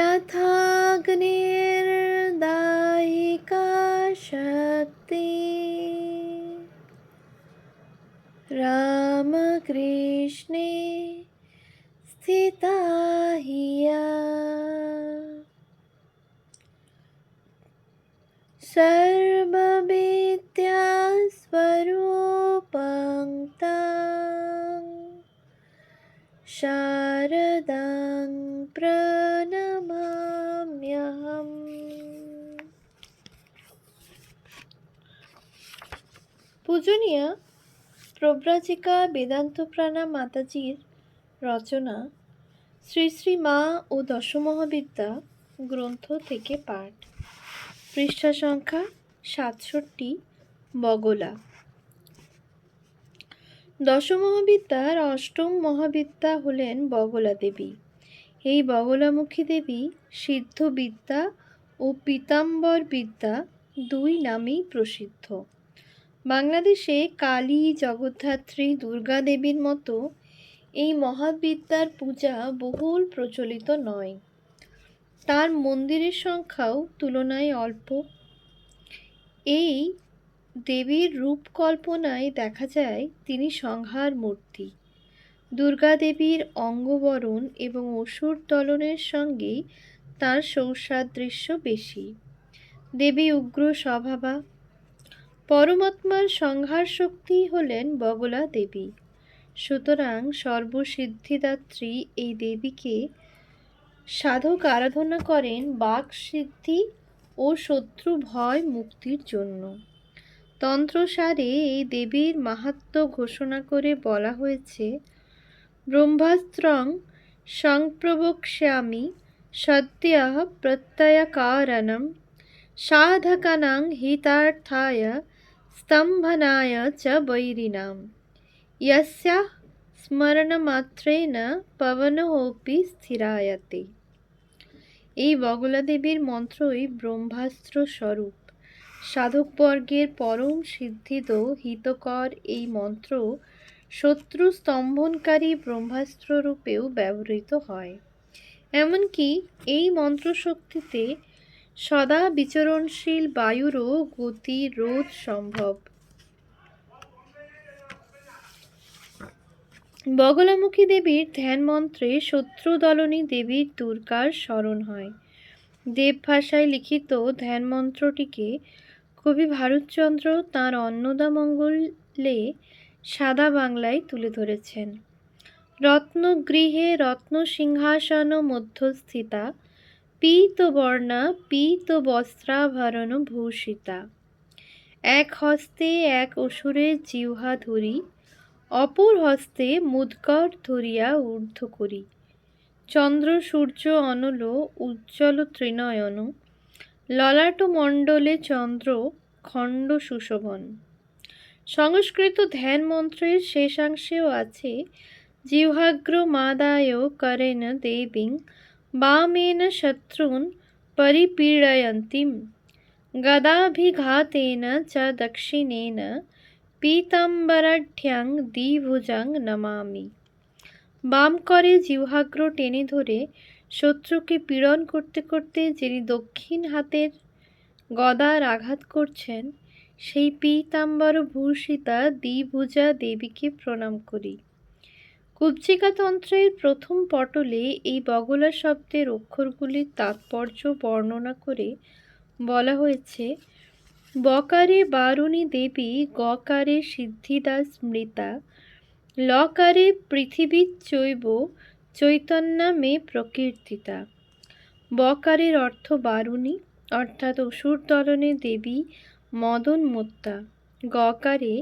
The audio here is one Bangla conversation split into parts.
ব্যথা পূজনীয়া প্রব্রাজিকা বেদান্তপ্রাণা মাতাজির রচনা শ্রী শ্রী মা ও দশমহাবিদ্যা গ্রন্থ থেকে পাঠ। পৃষ্ঠা সংখ্যা সাতষট্টি, বগলা। দশমহাবিদ্যার অষ্টম মহাবিদ্যা হলেন বগলা দেবী। এই বগলামুখী দেবী সিদ্ধবিদ্যা ও পীতাম্বর বিদ্যা দুই নামেই প্রসিদ্ধ। বাংলাদেশে কালী, জগদ্ধাত্রী, দুর্গা দেবীর মতো এই মহাবিদ্যার পূজা বহুল প্রচলিত নয়। তার মন্দিরের সংখ্যাও তুলনায় অল্প। এই দেবীর রূপকল্পনায় দেখা যায় তিনি সংহার মূর্তি। দুর্গা দেবীর অঙ্গবরণ এবং অসুর দলনের সঙ্গেই তার সৌসাদৃশ্য বেশি। দেবী উগ্র স্বভাবা পরমাত্মার সংহার শক্তি হলেন বগলা দেবী। সুতরাং সর্বসিদ্ধিদাত্রী এই দেবীকে সাধক আরাধনা করেন বাক সিদ্ধি ও শত্রু ভয় মুক্তির জন্য। তন্ত্রসারে এই দেবীর মাহাত্ম ঘোষণা করে বলা হয়েছে, ব্রহ্মাস্ত্রং সংপ্রবক্ষ্যামি সদ্য প্রত্যয়কারণম সাধকানাং হিতার্থায় স্তম্ভনায় চ বৈরিণাম यस्याः স্মরণমাত্রেণ পবনোপি স্থিরায়তে এই বগলা দেবীর মন্ত্রই ব্রহ্মাস্ত্র স্বরূপ সাধকবর্গের পরম সিদ্ধিদ হিতকর এই মন্ত্র শত্রু স্তম্ভনকারী ব্রহ্মাস্ত্র রূপেও ব্যবহৃত হয় এমনকি এই মন্ত্রশক্তিতে সদা বিচরণশীল বায়ুরও গতি রোধ সম্ভব। বগলামুখী দেবীর ধ্যান মন্ত্রে শত্রুদলনী দেবীর দুর্গার স্মরণ হয়। দেব ভাষায় লিখিত ধ্যান মন্ত্রটিকে কবি ভারতচন্দ্র তাঁর অন্নদামঙ্গলে সাদা বাংলায় তুলে ধরেছেন। রত্নগৃহে রত্ন সিংহাসন মধ্যস্থিতা পীতবর্ণা পীত বস্ত্রাভরণ ভূষিতা এক হস্তে এক অসুরের জিহ্বা ধরি, অপর হস্তে মুদকর ধরিয়া ঊর্ধ্ব করি। চন্দ্র, সূর্য, অনল, উজ্জ্বল ত্রিনয়ন, ললাট মণ্ডলে চন্দ্র, খণ্ড সুশোভন। সংস্কৃত ধ্যান মন্ত্রের শেষাংশেও আছে জিহ্বাগ্র মাদায় করেন দেবীং বামেন শত্রুন পরিপীড়য়ন্তীম গদাভিঘাতেন চ দক্ষিণেন পীতাম্বরাঢ্যাং দ্বিভুজাং নমামি বাম করে জিহ্বাগ্র টেনে ধরে শত্রুকে পীড়ন করতে করতে যিনি দক্ষিণ হাতের গদার আঘাত করছেন, সেই পীতাম্বর ভূষিতা দ্বিভুজা দেবীকে প্রণাম করি। কুব্জিকা তন্ত্রের প্রথম পটলে এই বগলা শব্দের অক্ষরগুলির তাৎপর্য বর্ণনা করে বলা হয়েছে, বকারে বারুণী দেবী, গকারে সিদ্ধিদা স্মৃতা লকারে পৃথিবী চৈব, চৈতন্যা মে প্রকীর্তিতা। বকারের অর্থ বারুণী, অর্থাৎ অসুর দলনে দেবী মদন মোত্তা গকারে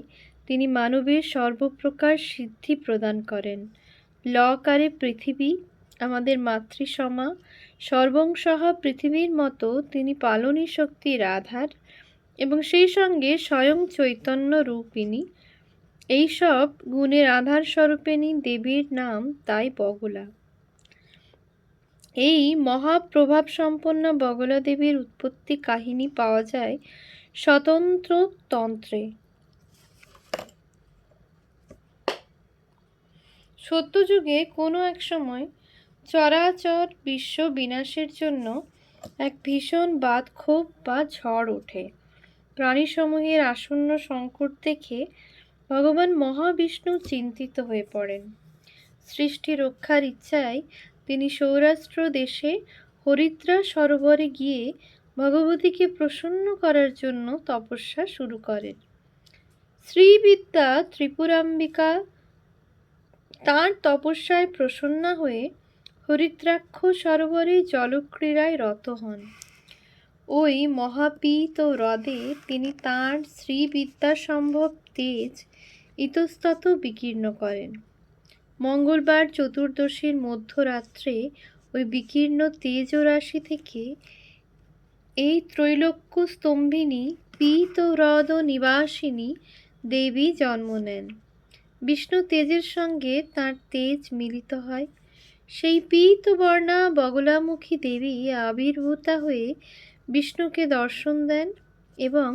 তিনি মানবের সর্বপ্রকার সিদ্ধি প্রদান করেন। লকারে পৃথিবী, আমাদের মাতৃসমা, সর্বংসহ পৃথিবীর মতো তিনি পালনী শক্তির আধার এবং সেই সঙ্গে স্বয়ং চৈতন্য রূপিণী। এইসব গুণের আধার স্বরূপিণী দেবীর নাম তাই বগলা। এই মহাপ্রভাব সম্পন্ন বগলা দেবীর উৎপত্তি কাহিনী পাওয়া যায় স্বতন্ত্র তন্ত্রে। সত্যযুগে কোনো এক সময় চরাচর বিশ্ব বিনাশের জন্য এক ভীষণ বাদক্ষোভ বা ঝড় ওঠে। প্রাণীসমূহের আসন্ন সংকট দেখে ভগবান মহাবিষ্ণু চিন্তিত হয়ে পড়েন। সৃষ্টি রক্ষার ইচ্ছায় তিনি সৌরাষ্ট্র দেশে হরিদ্রা সরোবরে গিয়ে ভগবতীকে প্রসন্ন করার জন্য তপস্যা শুরু করেন। শ্রীবিদ্যা ত্রিপুরাম্বিকা তার তপস্যায় প্রসন্না হয়ে হরিদ্রাক্ষ সরোবরে জলক্রীড়ায় রত হন। ওই মহাপীত হ্রদে তিনি তাঁর শ্রীবিদ্যা সম্ভব তেজ ইতস্তত বিকীর্ণ করেন। মঙ্গলবার চতুর্দশীর মধ্যরাত্রে ওই বিকীর্ণ তেজ রাশি থেকে এই ত্রৈলোক্য স্তম্ভিনী পীত হ্রদ নিবাসিনী দেবী জন্ম নেন। বিষ্ণু তেজের সঙ্গে তার তেজ মিলিত হয়। সেই পীত বর্ণা বগলামুখী দেবী আবির্ভূতা হয়ে বিষ্ণুকে দর্শন দেন এবং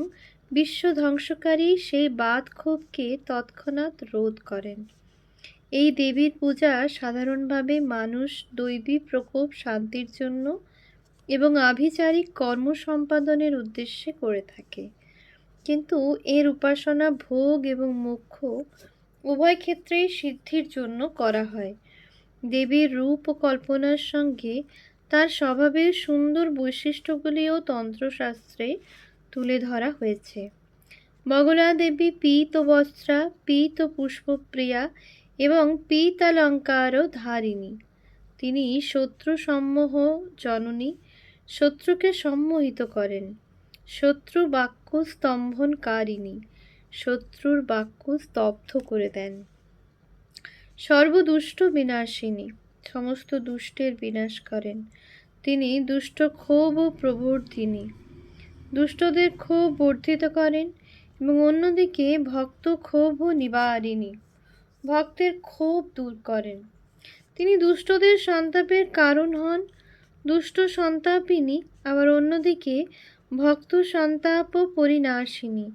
বিশ্ব ধ্বংসকারী সেই বাদক্ষোভকে তৎক্ষণাৎ রোধ করেন। এই দেবীর পূজা সাধারণভাবে মানুষ দৈবী প্রকোপ শান্তির জন্য এবং আভিচারিক কর্ম সম্পাদনের উদ্দেশ্যে করে থাকে। কিন্তু এর উপাসনা ভোগ এবং মোক্ষ উভয় ক্ষেত্রেই সিদ্ধির জন্য করা হয়। দেবীর রূপ ও কল্পনার সঙ্গে তার স্বভাবের সুন্দর বৈশিষ্ট্যগুলিও তন্ত্রশাস্ত্রে তুলে ধরা হয়েছে। বগলা দেবী পীত বস্ত্রা, পীত পুষ্পপ্রিয়া এবং পীতালঙ্কারও ধারিণী। তিনি শত্রু সম্মোহ জননী, শত্রুকে সম্মোহিত করেন। শত্রু বাক্য স্তম্ভনকারিণী। শত্রুর বাক্য স্তব্ধ করে দেন। সর্বদুষ্ট বিনাশিনী, সমস্ত দুষ্টের বিনাশ করেন। তিনি দুষ্ট ক্ষোভ ও প্রবর্ধিনী। দুষ্টদের ক্ষোভ বর্ধিত করেন এবং অন্যদিকে ভক্ত ক্ষোভ ও নিবারিণী, ভক্তের ক্ষোভ দূর করেন। তিনি দুষ্টদের সন্তাপের কারণ হন। দুষ্ট সন্তাপিনী, আবার অন্যদিকে ভক্ত সন্তাপ ও পরিনাশিনী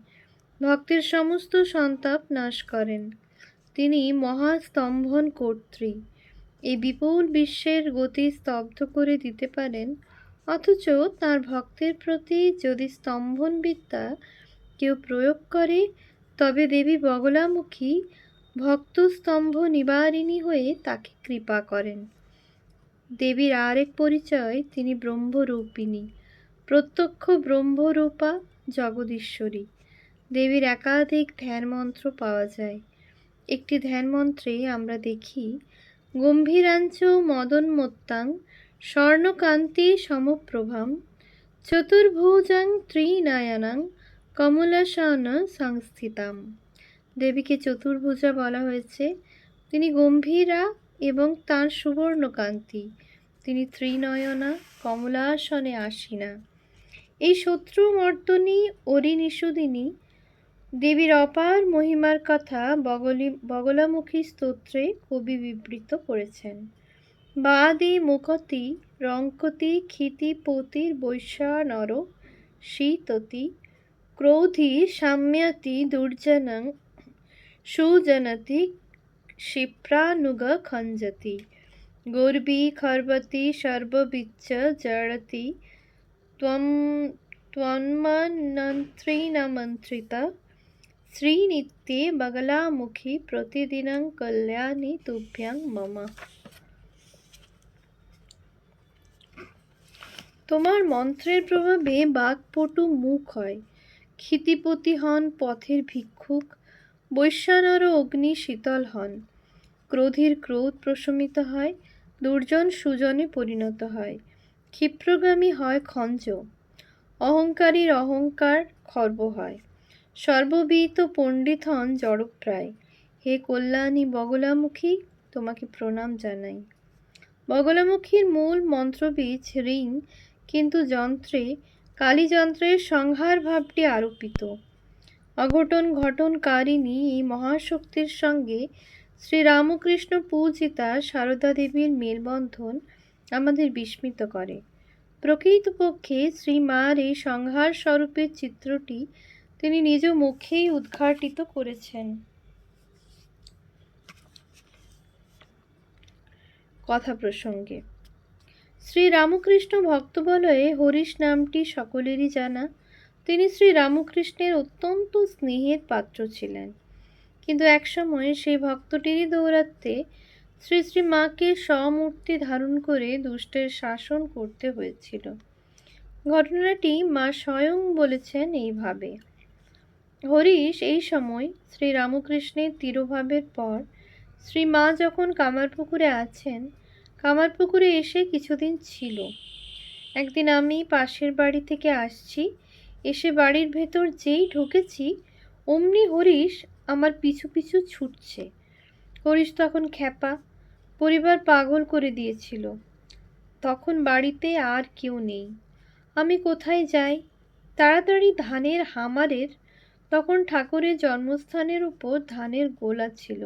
ভক্তের সমস্ত সন্তাপ নাশ করেন। তিনি মহাস্তম্ভন কর্ত্রী। এই বিপুল বিশ্বের গতি স্তব্ধ করে দিতে পারেন, অথচ তার ভক্তের প্রতি যদি স্তম্ভন বিদ্যা কেউ প্রয়োগ করে, তবে দেবী বগলামুখী ভক্ত স্তম্ভ নিবারিণী হয়ে তাকে কৃপা করেন। দেবীর আরেক পরিচয় তিনি ব্রহ্মরূপিণী। প্রত্যক্ষ ব্রহ্মরূপা জগদীশ্বরী। দেবীর একাধিক ধ্যান মন্ত্র পাওয়া যায়। একটি ধ্যান মন্ত্রে আমরা দেখি, গম্ভীরাঞ্চ মদন্মত্তাং স্বর্ণকান্তি সমপ্রভাম চতুর্ভুজাং ত্রিনয়নাং কমলাসন সংস্থিতাম। দেবীকে চতুর্ভুজা বলা হয়েছে। তিনি গম্ভীরা এবং তাঁর সুবর্ণকান্তি। তিনি ত্রিনয়না, কমলাসনে আসিনা। এই শত্রু মর্দনী অরিনিষুদিনী দেবীর অপার মহিমার কথা বগলি, বগলামুখী স্তোত্রে কবি বিবৃত করেছেন। বাদি মুকতি রঙ্কতি ক্ষিতি পতির বৈশা নর শীততি ক্রৌধি সাম্যাতি দুর্জনং সুজনতি ক্ষিপ্রানুগ খঞ্জতি গর্বী খর্বতি সর্ববিচ্চ জড়তি ত্বম ত্বন্মন্ত্রিণমন্ত্রিতা শ্রীনিত্যে বগলামুখী প্রতিদিনং কল্যাণী তুভ্যাং মম তোমার মন্ত্রের প্রভাবে বাঘপটু মুখ হয়। ক্ষিতিপতি হন পথের ভিক্ষুক। বৈশ্যানর অগ্নি শীতল হন। ক্রোধীর ক্রোধ প্রশমিত হয়। দুর্জন সুজনে পরিণত হয়। ক্ষিপ্রগামী হয় খঞ্জ। অহংকারীর অহংকার খর্ব হয়। সর্ববিত পণ্ডিত হন জড়প্রায়। হে কল্যাণী বগলামুখী, তোমাকে প্রণাম জানাই। বগলামুখীর মূল মন্ত্রবীজ রিং, কিন্তু যন্ত্রে, কালীযন্ত্রের সংহার ভাবটি আরোপিত। অঘটন ঘটনকারিণী এই মহাশক্তির সঙ্গে শ্রীরামকৃষ্ণ পূজিতা সারদা দেবীর মেলবন্ধন আমাদের বিস্মিত করে। প্রকৃতপক্ষে শ্রীমার এই সংহার স্বরূপের চিত্রটি তিনি নিজ মুখেই উদ্ঘাটিত করেছেন। কথা প্রসঙ্গে শ্রী রামকৃষ্ণ ভক্তবলয়ে হরিশ নামটি সকলেরই জানা। তিনি শ্রী রামকৃষ্ণের অত্যন্ত স্নেহের পাত্র ছিলেন। কিন্তু একসময় সেই ভক্তটিরই দৌরাত্মে শ্রী শ্রী মাকে স্বমূর্তি ধারণ করে দুষ্টের শাসন করতে হয়েছিল। ঘটনাটি মা স্বয়ং বলেছেন এইভাবে হরিশ এই সময় শ্রী রামকৃষ্ণের তিরোভাবের পর শ্রী মা যখন কামারপুকুরে আছেন, কামারপুকুরে এসে কিছুদিন ছিল। একদিন আমি পাশের বাড়ি থেকে আসছি, এসে বাড়ির ভেতর যেই ঢুকেছি, অমনি হরিশ আমার পিছু পিছু ছুটছে। হরিশ তখন খ্যাপা, পরিবার পাগল করে দিয়েছিল। তখন বাড়িতে আর কেউ নেই। আমি কোথায় যাই? তাড়াতাড়ি ধানের হামারের তখন ঠাকুরের জন্মস্থানের উপর ধানের গোলা ছিল।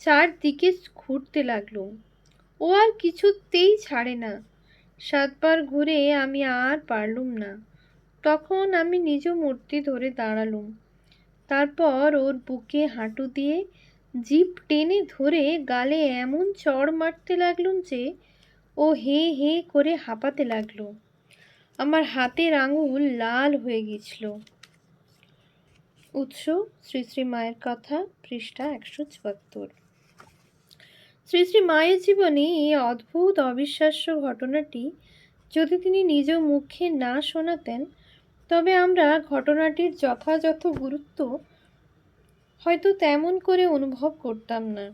চারদিকে ঘুরতে লাগল। ও আর কিছুতেই ছাড়ে না। সাতবার ঘুরে আমি আর পারলুম না। তখন আমি নিজ মূর্তি ধরে দাঁড়ালুম। তারপর ওর বুকে হাঁটু দিয়ে জিপ টেনে ধরে গালে এমন চড় মারতে লাগলুম যে ও হে হে করে হাঁপাতে লাগল। আমার হাতের আঙুল লাল হয়ে গেছিল উৎস শ্রী শ্রী মায়ের কথা, পৃষ্ঠা একশো চুয়াত্তর। শ্রী শ্রী মায়ের জীবনে এই অদ্ভুত অবিশ্বাস্য ঘটনাটি যদি তিনি নিজ মুখে না শোনাতেন, তবে আমরা ঘটনাটির যথাযথ গুরুত্ব হয়তো তেমন করে অনুভব করতাম না।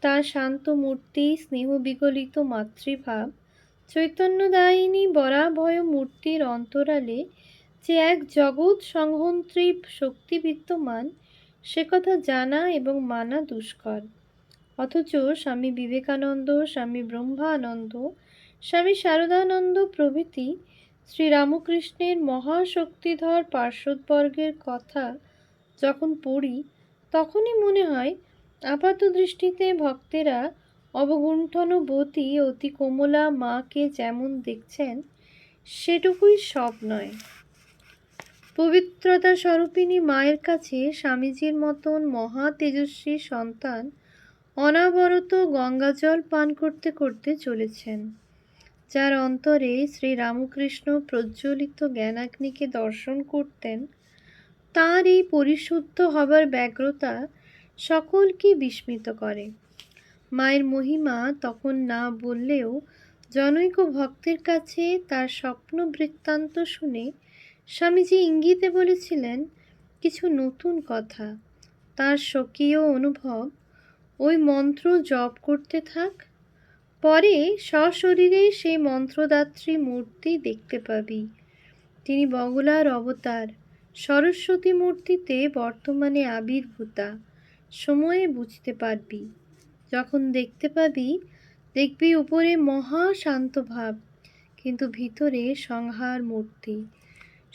তার শান্ত মূর্তি, স্নেহ বিগলিত মাতৃভাব, চৈতন্যদায়িনী বরাভয় মূর্তির অন্তরালে যে এক জগৎ সংহন্ত্রী শক্তি বিদ্যমান, সে কথা জানা এবং মানা দুষ্কর। অথচ স্বামী বিবেকানন্দ, স্বামী ব্রহ্মানন্দ, স্বামী শারদানন্দ প্রভৃতি শ্রীরামকৃষ্ণের মহাশক্তিধর পার্শ্বদবর্গের কথা যখন পড়ি, তখনই মনে হয় আপাত দৃষ্টিতে ভক্তেরা অবগুণ্ঠনবতী অতি কোমলা মাকে যেমন দেখছেন, সেটুকুই সব নয়। পবিত্রতা স্বরূপিণী মায়ের কাছে স্বামীজির মতন মহা তেজস্বী সন্তান অনাবরত গঙ্গাজল পান করতে করতে চলেছেন। যার অন্তরে শ্রী রামকৃষ্ণ প্রজ্বলিত জ্ঞানাগ্নিকে দর্শন করতেন, তার এই পরিশুদ্ধ হবার ব্যগ্রতা সকলকে বিস্মিত করে। মায়ের মহিমা তখন না বললেও জনৈক ভক্তের কাছে তার স্বপ্ন বৃত্তান্ত শুনে স্বামীজি ইঙ্গিতে বলেছিলেন, কিছু নতুন কথা। তার স্বকীয় অনুভব, ওই মন্ত্র জপ করতে থাক। পরে সশরীরে সেই মন্ত্রদাত্রী মূর্তি দেখতে পাবি। তিনি বগলার অবতার। সরস্বতী মূর্তিতে বর্তমানে আবির্ভূতা। সময়ে বুঝতে পারবি। যখন দেখতে পাবি, দেখবি উপরে মহা শান্ত ভাব, কিন্তু ভিতরে সংহার মূর্তি।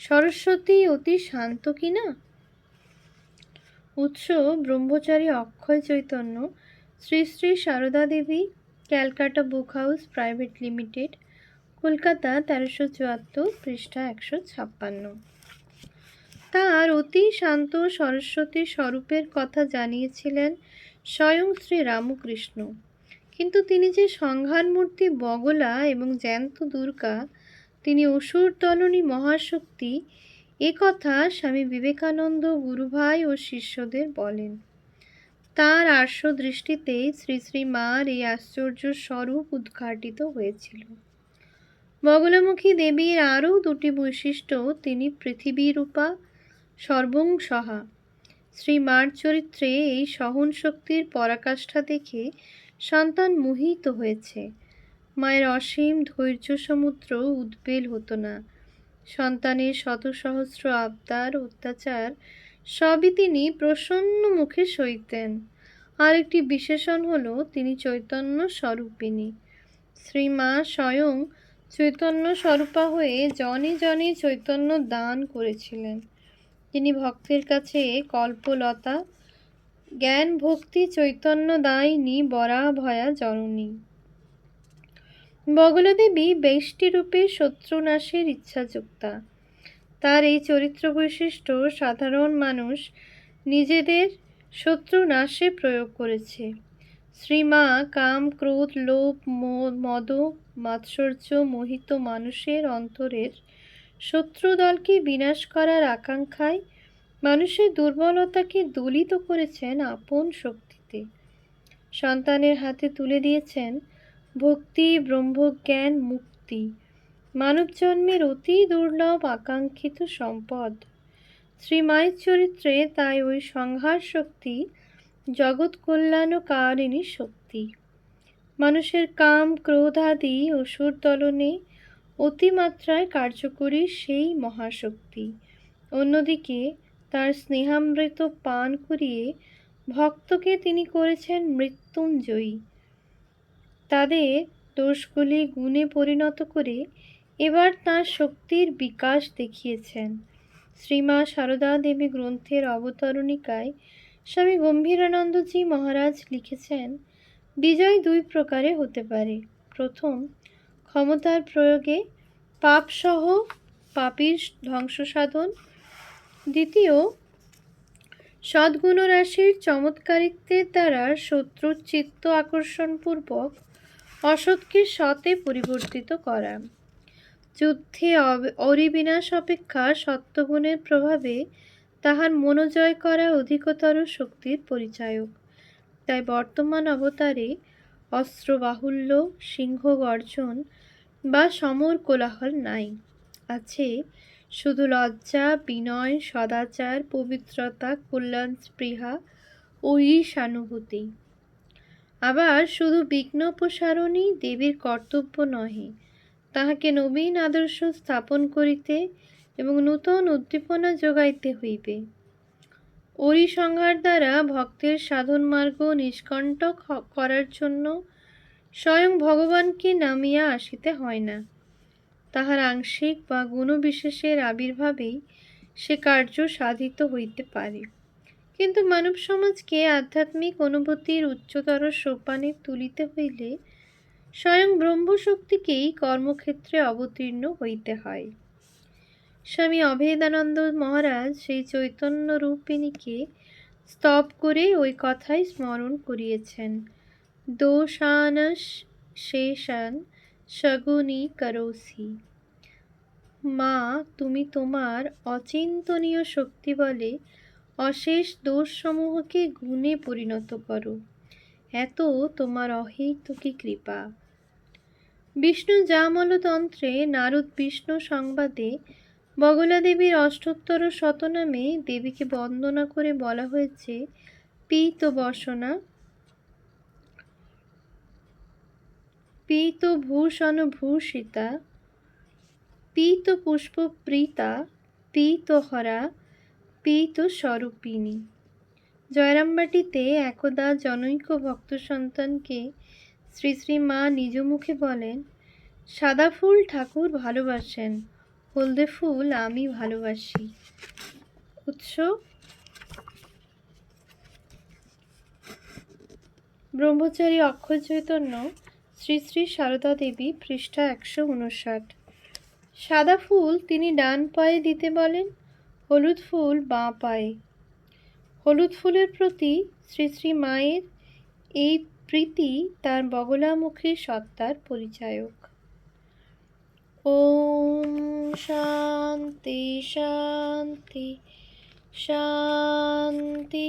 সরস্বতী অতি শান্ত কি না উৎস Brahmachari Akshay Chaitanya, Shri Shri Sarada Devi, Calcutta book house private limited, Kolkata তেরোশো চুয়াত্তর পৃষ্ঠা একশো ছাপ্পান্ন। তার অতি শান্ত সরস্বতী স্বরূপের কথা জানিয়েছিলেন স্বয়ং শ্রী রামকৃষ্ণ। কিন্তু তিনি যে সংহার মূর্তি বগলা এবং জ্যান্ত দুর্গা তিনি অসুর তলনী মহাশক্তি। এ কথা স্বামী বিবেকানন্দ গুরুভাই ও শিষ্যদের বলেন। তার আর্শ দৃষ্টিতে শ্রী শ্রী মার এই আশ্চর্য স্বরূপ উদ্ঘাটিত হয়েছিল। বগলামুখী দেবীর আরও দুটি বৈশিষ্ট্য তিনি পৃথিবীরূপা সর্বং সহা শ্রী মার চরিত্রে এই সহন শক্তির পরাকাষ্ঠা দেখে সন্তান মোহিত হয়েছে। মায়ের অসীম ধৈর্য সমুদ্র উদ্বেল হতো না। সন্তানের শত সহস্র আবদার, অত্যাচার, সবই তিনি প্রসন্ন মুখে সইতেন। আরেকটি বিশেষণ হলো, তিনি চৈতন্য স্বরূপিণী। শ্রীমা স্বয়ং চৈতন্য স্বরূপা হয়ে জনে জনে চৈতন্য দান করেছিলেন। তিনি ভক্তের কাছে কল্পলতা জ্ঞান ভক্তি চৈতন্য দায়িনী বরা ভয়া জননী। বগলাদেবী বেষ্টিরূপে শত্রুনাশের ইচ্ছাযুক্তা। তার এই চরিত্র বৈশিষ্ট্য সাধারণ মানুষ নিজেদের শত্রু নাশে প্রয়োগ করেছে। শ্রীমা, কাম, ক্রোধ, লোভ মদ, মাৎসর্য মোহিত মানুষের অন্তরের শত্রু দলকে বিনাশ করার আকাঙ্ক্ষায় মানুষের দুর্বলতাকে দলিত করেছেন আপন শক্তিতে। সন্তানের হাতে তুলে দিয়েছেন ভক্তি, ব্রহ্মজ্ঞান, মুক্তি। মানব জন্মের অতি দুর্লভ আকাঙ্ক্ষিত সম্পদ। শ্রীমায়ের চরিত্রে তাই ওই সংহার শক্তি, জগৎ কল্যাণকারিণী শক্তি। মানুষের কাম, ক্রোধ আদি অসুর দলনে অতিমাত্রায় কার্যকরী সেই মহাশক্তি। অন্যদিকে তার স্নেহামৃত পান করিয়ে ভক্তকে তিনি করেছেন মৃত্যুঞ্জয়ী। তাদের দোষগুলি গুণে পরিণত করে এবার তাঁর শক্তির বিকাশ দেখিয়েছেন। শ্রীমা সারদা দেবী গ্রন্থের অবতরণিকায় স্বামী গম্ভীরানন্দজি মহারাজ লিখেছেন, বিজয় দুই প্রকারে হতে পারে। প্রথম, ক্ষমতার প্রয়োগে পাপসহ পাপীর ধ্বংস সাধন দ্বিতীয় সদ্গুণরাশির চমৎকারিত্বের দ্বারা শত্রুর চিত্ত আকর্ষণপূর্বক অসৎকে সতে পরিবর্তিত করা। যুদ্ধে অরিবিনাশ অপেক্ষা সত্যগুণের প্রভাবে তাহার মনোজয় করা অধিকতর শক্তির পরিচায়ক। তাই বর্তমান অবতারে অস্ত্র বাহুল্য সিংহ গর্জন বা সমর কোলাহল নাই। আছে শুধু লজ্জা, বিনয়, সদাচার, পবিত্রতা, কল্যাণ, স্পৃহা ও ঈশানুভূতি আবার শুধু বিঘ্ন প্রসারণই দেবীর কর্তব্য নহে, তাহাকে নবীন আদর্শ স্থাপন করিতে এবং নূতন উদ্দীপনা যোগাইতে হইবে। ওরি সংহার দ্বারা ভক্তের সাধন মার্গ নিষ্কণ্টক করার জন্য স্বয়ং ভগবানকে নামিয়া আসিতে হয় না। তাহার আংশিক বা গুণবিশেষের আবির্ভাবেই সে কার্য সাধিত হইতে পারে। কিন্তু মানব সমাজকে আধ্যাত্মিক অনুভূতির উচ্চতর সোপানে তুলিতে হইলে স্বয়ং ব্রহ্মশক্তিকেই কর্মক্ষেত্রে অবতীর্ণ হইতে হয়। স্বামী অভেদানন্দ মহারাজ সেই চৈতন্য রূপিণীকে স্তব করে ওই কথাই স্মরণ করিয়েছেন। দোষানস শেষান সগুনি করোসি মা, তুমি তোমার অচিন্তনীয় শক্তি বলে অশেষ দোষসমূহকে গুণে পরিণত করো। এত তোমার অহেতুকী কৃপা। বিষ্ণু জামলতন্ত্রে নারদ বিষ্ণু সংবাদে বগলা দেবীর অষ্টোত্তর শতনামে দেবীকে বন্দনা করে বলা হয়েছে, পীত বসনা পীত ভূষণ ভূষিতা, পীত পুষ্প প্রীতা, পীত হরা, পীত স্বরূপিণী। জয়রামবাটিতে একদা জনৈক ভক্ত সন্তানকে শ্রী শ্রী মা নিজ মুখে বলেন, সাদা ফুল ঠাকুর ভালোবাসেন, হলদে ফুল আমি ভালোবাসি। উৎস, ব্রহ্মচারী অক্ষয় চৈতন্য শ্রী শ্রী সারদা দেবী পৃষ্ঠা একশো উনষাট। সাদা ফুল তিনি ডান পায়ে দিতে বলেন, হলুদ ফুল বাঁ পায়ে। হলুদ ফুলের প্রতি শ্রী শ্রী মায়ের এই প্রীতি তার বগলামুখী সত্তার পরিচায়ক। ওম শান্তি শান্তি শান্তি।